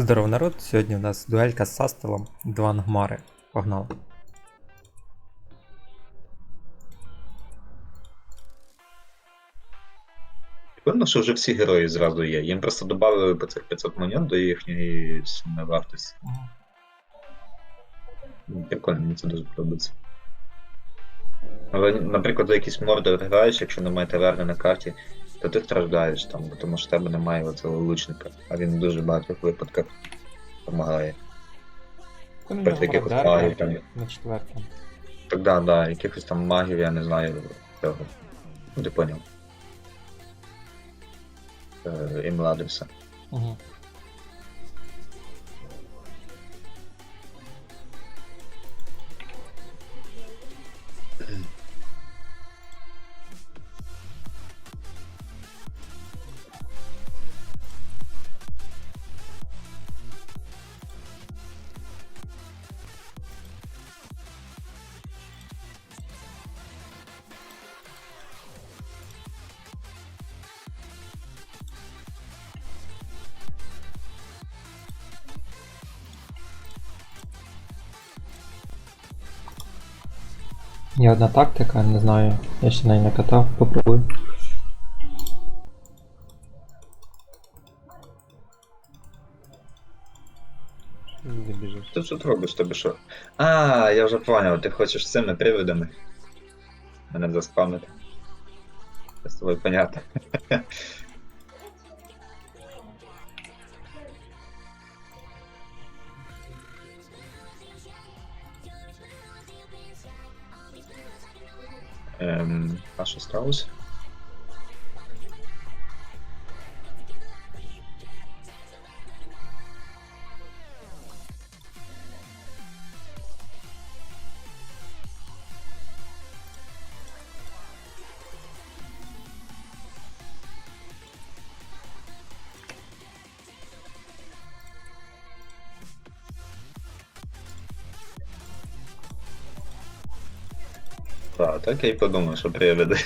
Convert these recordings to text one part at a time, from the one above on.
Здорово, народ. Сьогодні у нас дуелька з Састелом. Два Нгмари. Погнали. Певно, що вже всі герої зразу є. Їм просто додали по цих 500 монет до їхньої вартості. Ну, Прикольно, мені це дуже подобається. Але, наприклад, за якийсь мордор граєш, якщо немає таверни на карті, то ти страждаєш там, тому що в тебе немає оцього лучника, а він в дуже багатьох випадках допомагає. При Проти якихось магів там. на четвертому. Так да, да, якихось там магів, я не знаю цього. Ну, ти поняв. Е, і Угу. Є одна тактика, не знаю, я ще неї не катав, попробую. Ти що тут робиш тебе що? А, я вже поняв, ти хочеш цими привидами. Мене заспамити. Це з тобою понятно. Ем, а що сталося? Так, я й подумав, що привиди.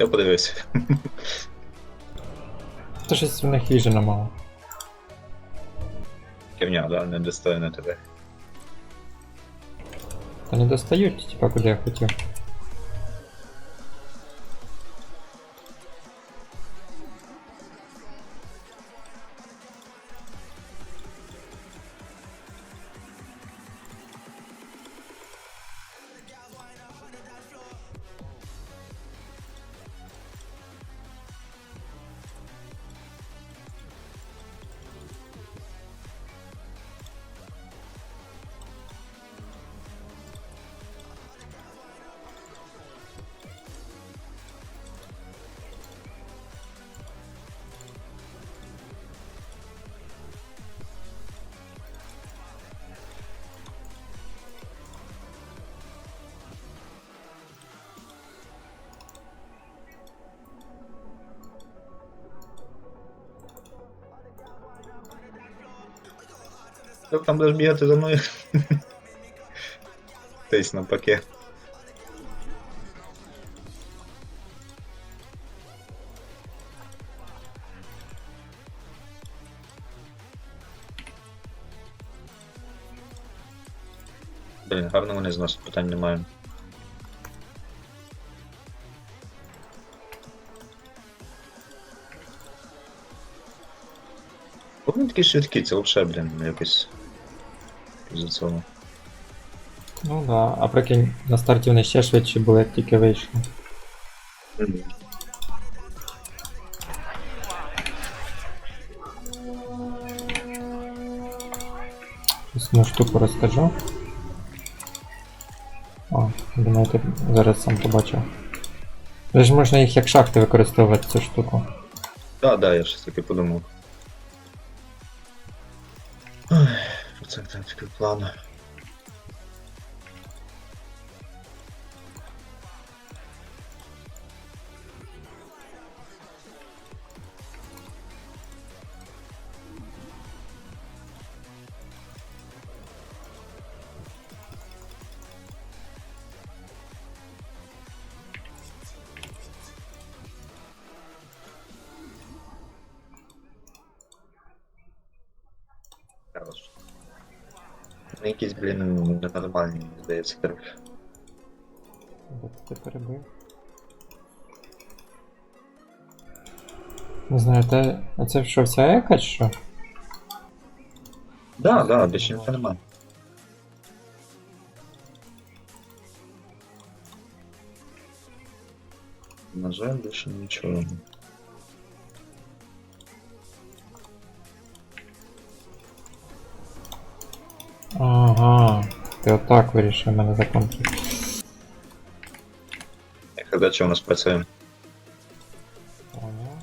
Все подивився. Це щось в них їжі мало. Ківня, да, недостойна тебе. Та не достають, типа куди я хотів. Як там будеш бігати за мною? Тись навпаки. Блін, гарно вони зносять, питань немає. Вони такі швидкі, це взагалі, блін, якось. Цього. Ну да, а прикинь, на старті вони ще швидше були, як тільки вийшли. одну штуку розкажу. О, думаю, ти зараз сам побачив. Але ж можна їх як шахти використовувати цю штуку. Да, да, я щось таки подумав. Це план. Ну, якісь, блін, ненормальні, мені здається, трохи. Де ти перебив? Не знаю, те. А це що, вся ека чи що? Да, да, більше ніхто немає. На жаль, більше нічого. Ага. Ти отак вирішив мене законтрити. Я казав, що у нас працює. Понял.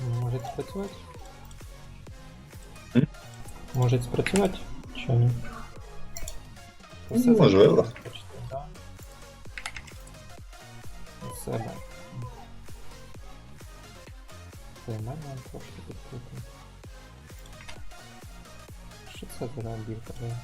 Ну, Може спрацювати? М? Може спрацювати? Чи ні? Ну, Все можливо. Це за обівка?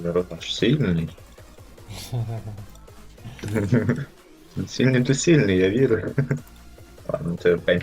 Народ аж сильний. То сильний, я вірю. Ладно, це пень.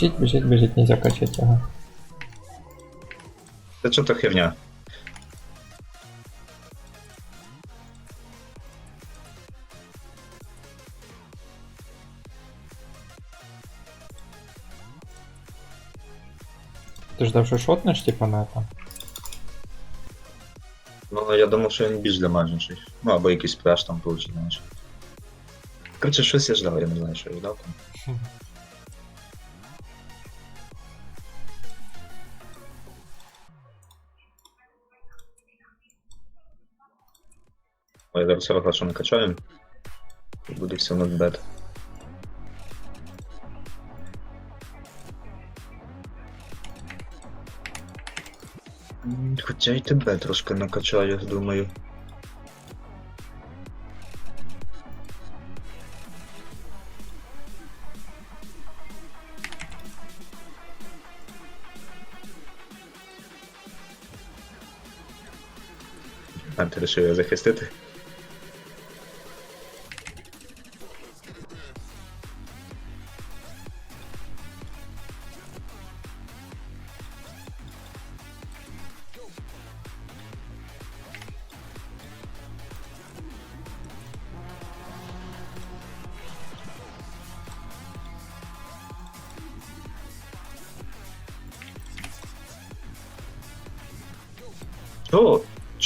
Біжіть, біжіть, біжіть, нельзя качати його. Це що то херня? Ти ждав, що шотнеш, типа, на там? Ну, я думав, що він більш дамажніший. Ну, або якийсь пляж там получить, знаєш. Короче, щось я ждав, я не знаю, що я ждав там. зараз 40 що накачаємо. І буде все бет. М, Хоча й тебе трошки накачаю, думаю. А ти вирішив його захистити?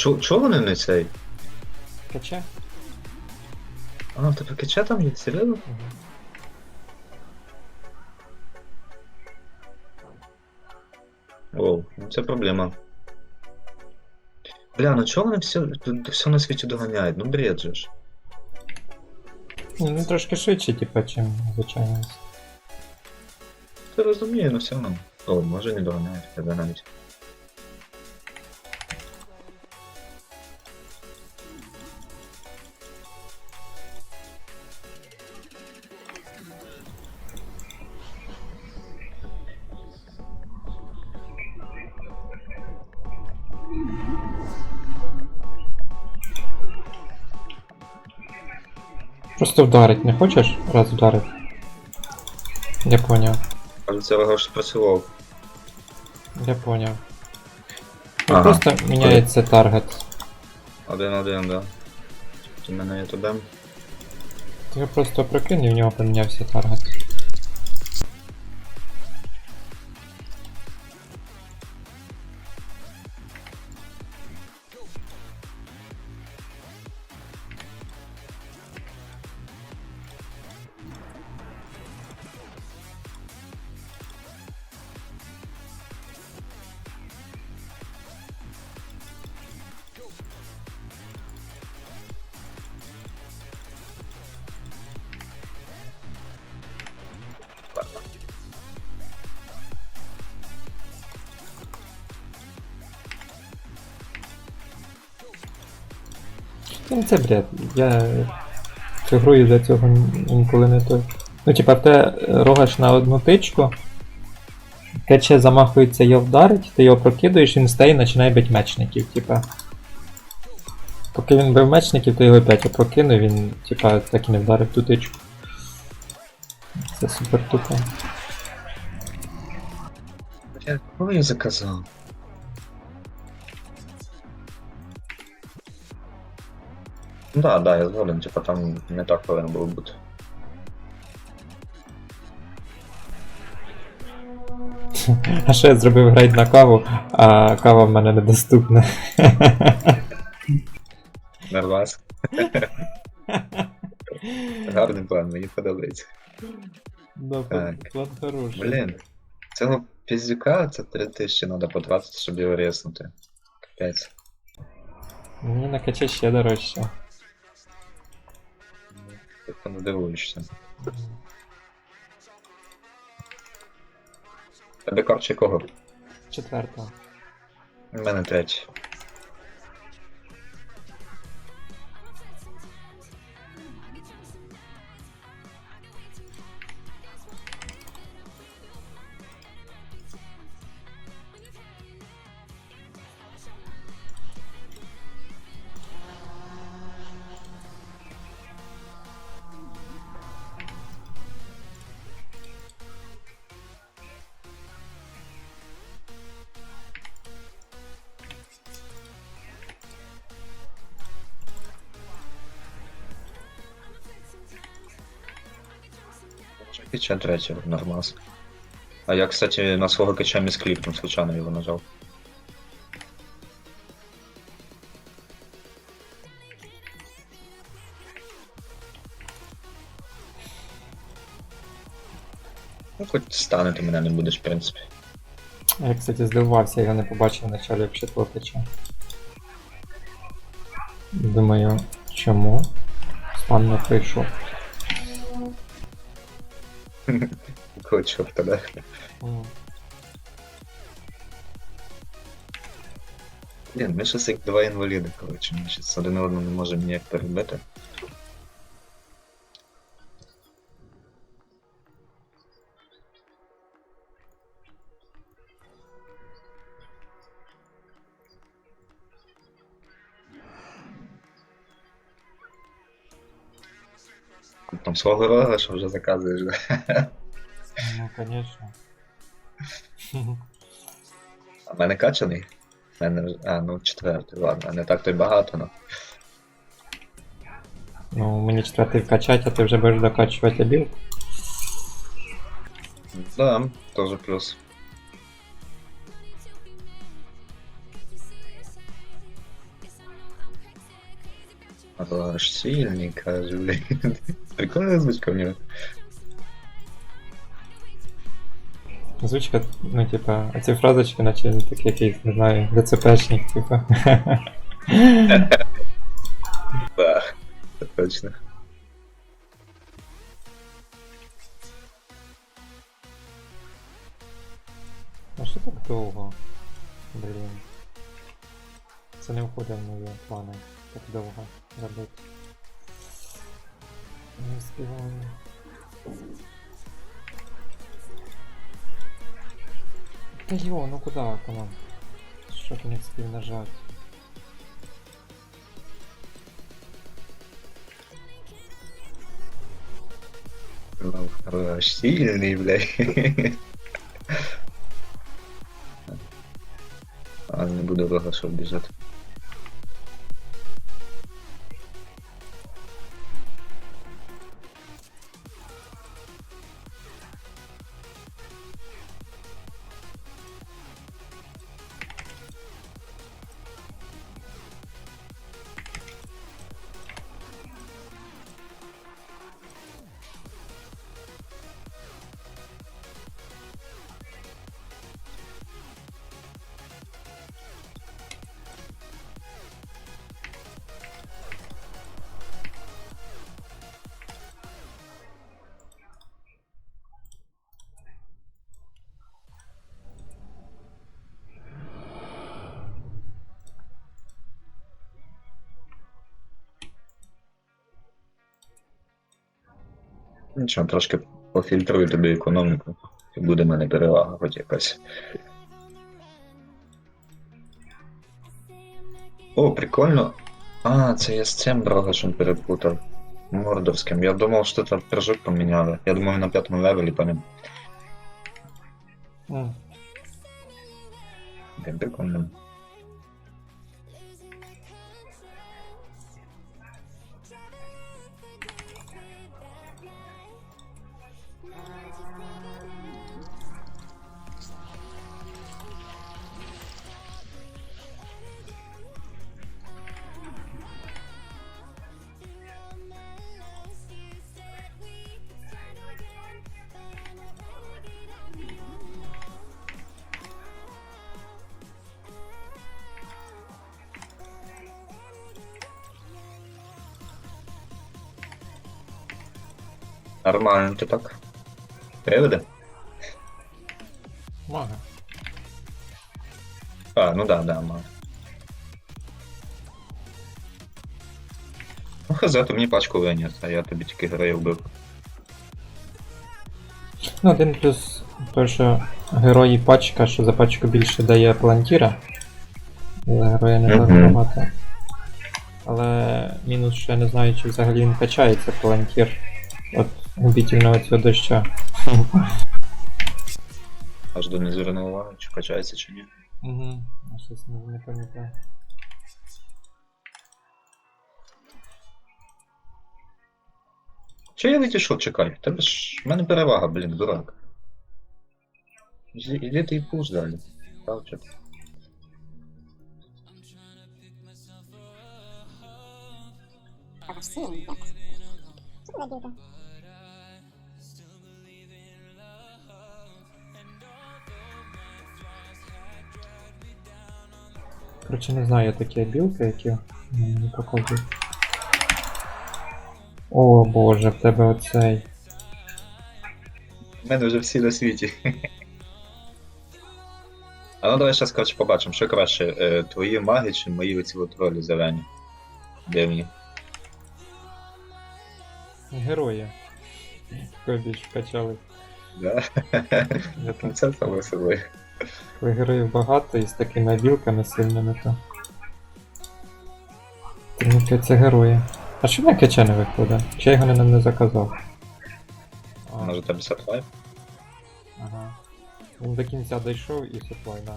Чого? Чого чого вони не цей? Каче? А, в тебе кача там є? Серйозно? Угу. Оу, ну це проблема. Бля, ну чого вони все, тут все на світі доганяють? Ну бред же ж. Ні, ну трошки швидше, типа, чим звичайно. Ти розумію, ну все одно. О, може не доганяють, я навіть. Просто вдарить, не хочеш? Раз вдарить. Я поняв, Але це його ж спрацював. я поняв. Ну Ага. просто міняється таргет. Один-один, да. У мене є туди. Ти його просто прокинь і в нього помінявся таргет. Ну це бред. Я цю гру із-за цього ніколи не той. Ну, типа, в те рогаш на одну тичку. Кече замахується його вдарить, ти його прокидуєш, він стає і починає бити мечників, типа. Поки він бив мечників, то його опять опрокинув, він, типа, так і не вдарив ту тичку. Це супер тупо. Я кого я заказав? Да, да, я згоден, типа там не так повинно було бути. А що я зробив грейд на каву, а кава в мене недоступна. Нормас. Гарний план, мені подобається. Да, Так. план хороший. Блін, цього піздюка це 3000 треба потратити, щоб його резнути. Капець. Мені на каче ще дорожче. Дивуєшся. Тебе корче кого? Четверта. У мене третій. Кича третього, нормас. А я, кстати, на свого кича міскліпнув, случайно його нажав. Ну, хоч станити мене не будеш, в принципі. Я, кстати, здивувався, я не побачив в началі твого кача. Думаю, чому? Спан не прийшов. Якого чорта, да? Блін, ми щось як два інваліди, коротше, ми щось один одного не можемо ніяк перебити. Там свого рога, що вже заказуєш, да? Ну, конечно. А в мене качаний? В мене, а, ну четвертий, ладно, не так то й багато, ну. Ну, мені четвертий вкачать, а ти вже будеш докачувати білку. Да, тоже плюс. Сильный, каже, блин. Прикольная озвучка у него. Звучка, ну, типа, а ці фразочки, наче він такий якийсь, не знаю, ДЦПшник, типа. Да, точно. А що так довго? Блін. Це не входить в мої плани. Так довго робити. Не встигаю. Та йо, ну куда, команд? Що ти не встиг нажать? Ну, хорош, сильний, блядь. А не буду Рогаш обіжати. Нічого, трошки пофільтрую тобі економіку. І буде в мене перевага хоч якась. О, прикольно. А, це я з цим Брогашем перепутав. Мордорським. Я думав, що тут прыжок поміняли. Я думав, на п'ятому левелі по ним. Блін, прикольно. Нормально ти так. Приведе? Мага. А, ну да, да, має. Ну, хз, то мені пачку виніс, а я тобі тільки героїв вбив. Ну, один плюс той, що герої пачка, що за пачку більше дає плантіра. За героя не так Мгм. багато. Але мінус, що я не знаю, чи взагалі він качається плантір. От губительного цього доща. Аж до не звернув увагу, чи качається, чи ні. Угу. Я щось не, не пам'ятаю. Чи я відійшов, чекай? Тебе ж. в мене перевага, блін, дурак. Іди ти і пуш далі. Павчик. Ага, сильно, так. Коротше, не знаю, такі білки, які м, не показують. О боже, в тебе оцей. У мене вже всі на світі. А ну давай зараз, коротше, побачимо, що краще, е, твої маги чи мої оці от ролі зелені. Дивні. Герої. Більше качали. Да? Я Це саме собою. Героїв багато і з такими білками сильними, то. Тому це герої. А що на кача не виходить? Чи я його не, не заказав? Може тебе саплай? Ага. Він до кінця дійшов і суплай, да.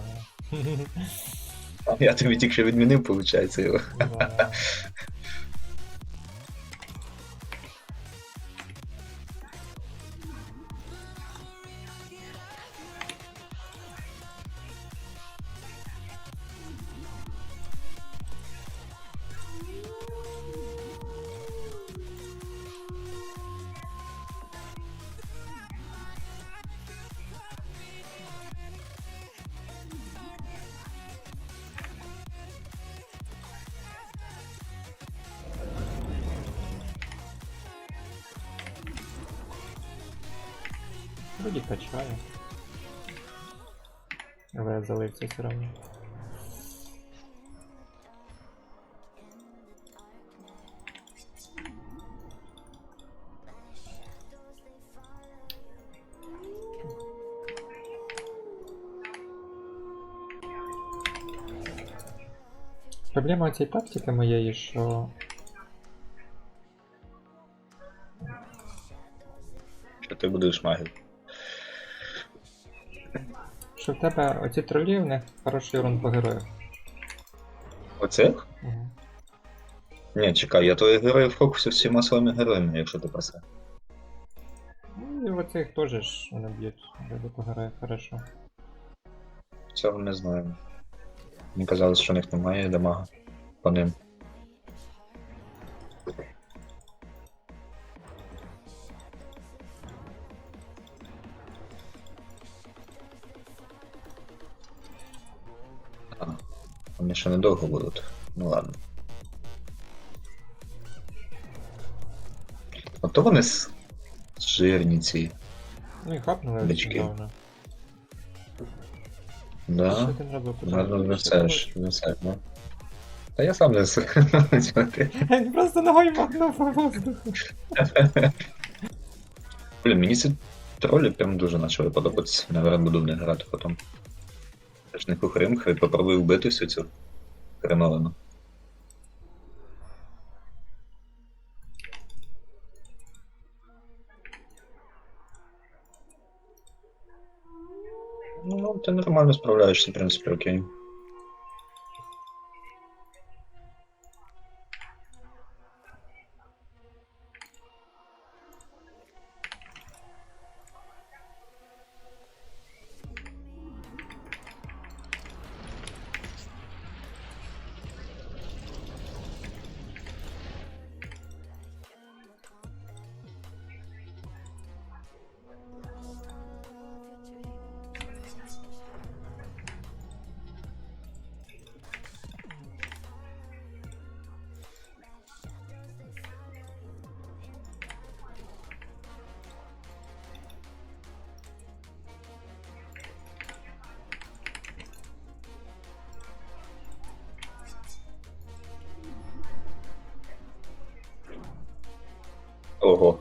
Я тобі тільки що відмінив, виходить, його. Але все одно. Проблема цієї тактики моєї, що ти будеш магів. Що в тебе оці тролі, в них хороший урон по героях. Оцих? Угу. Ні, чекай, я твоїх героїв фокусив всіма своїми героями, якщо ти про це. Ну і в оцих теж ж вони б'ють вроде по героях хорошо. Цього не знаю. Мені казалось, що у них немає дамага по ним. Вони ще недовго будуть. Ну ладно. А то вони с- жирні ці. Ну і хапнули Бички. Да? ти робив? Ну, несеш, несеш, ну. Та я сам несу. Він просто ногою махнув по воздуху. Блін, мені ці тролі прям дуже почали подобатися. Наверное, буду в них грати потім. Не кухарем, хай попробую вбити всю цю хреновину. Ну, ти нормально справляєшся, в принципі, окей. oh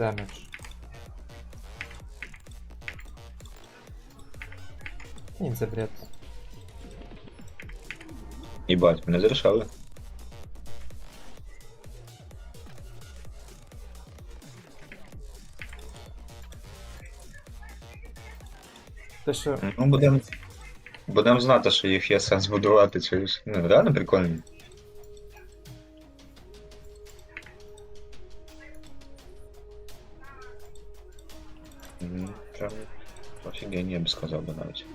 демедж. Ні, це бред. Їбать, мене зарішали. Те що, Ну, будемо будем знати, що їх є сенс будувати через. Ну, реально прикольні. сказав би навіть.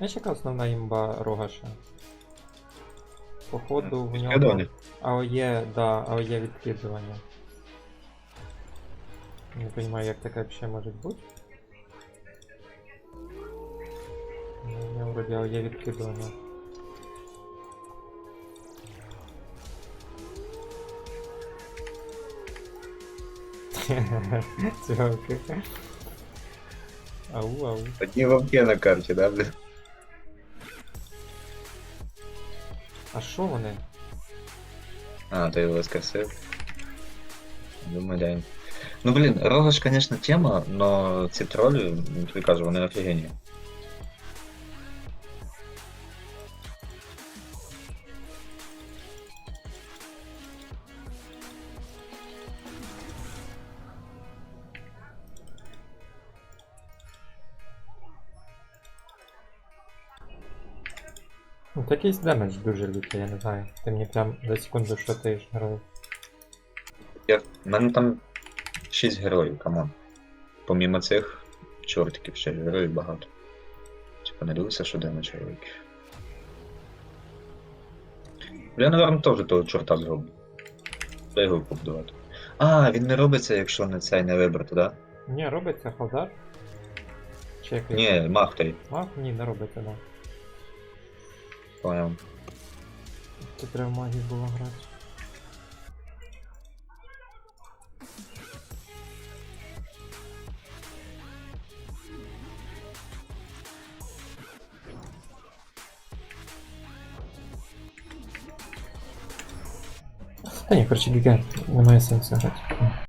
я яка основна імба Рогаша? Походу в нього. Відкидування? АОЄ, да, АОЄ відкидування. Не розумію, як таке взагалі може бути. Ну, у нього вроді АОЄ відкидування. Цвяки. Ау, ау. Одні вовки на карті, да, блін? А що вони? А, ти його воскресив. Думаю, день. Ну блін, Рогаш, конечно, тема, но ці тролі, ну, тобі кажу, вони офігенні. Ну, такий демедж дуже лютий, я не знаю. Ти мені прям за секунду шотаєш герою. Я... У мене там 6 героїв, камон. Помімо цих чортиків ще героїв багато. Типа не дивися, що демедж великий. Я, наверное, теж того чорта зроблю. Дай його побудувати. А, він не робиться, якщо не цей не вибрати, да? Ні, робиться халдар. Чи який? Ні, мах той. Ні, не робиться, да. Понял. Це треба магію було грати. Та ні, короче, гігант, немає сенсу грати.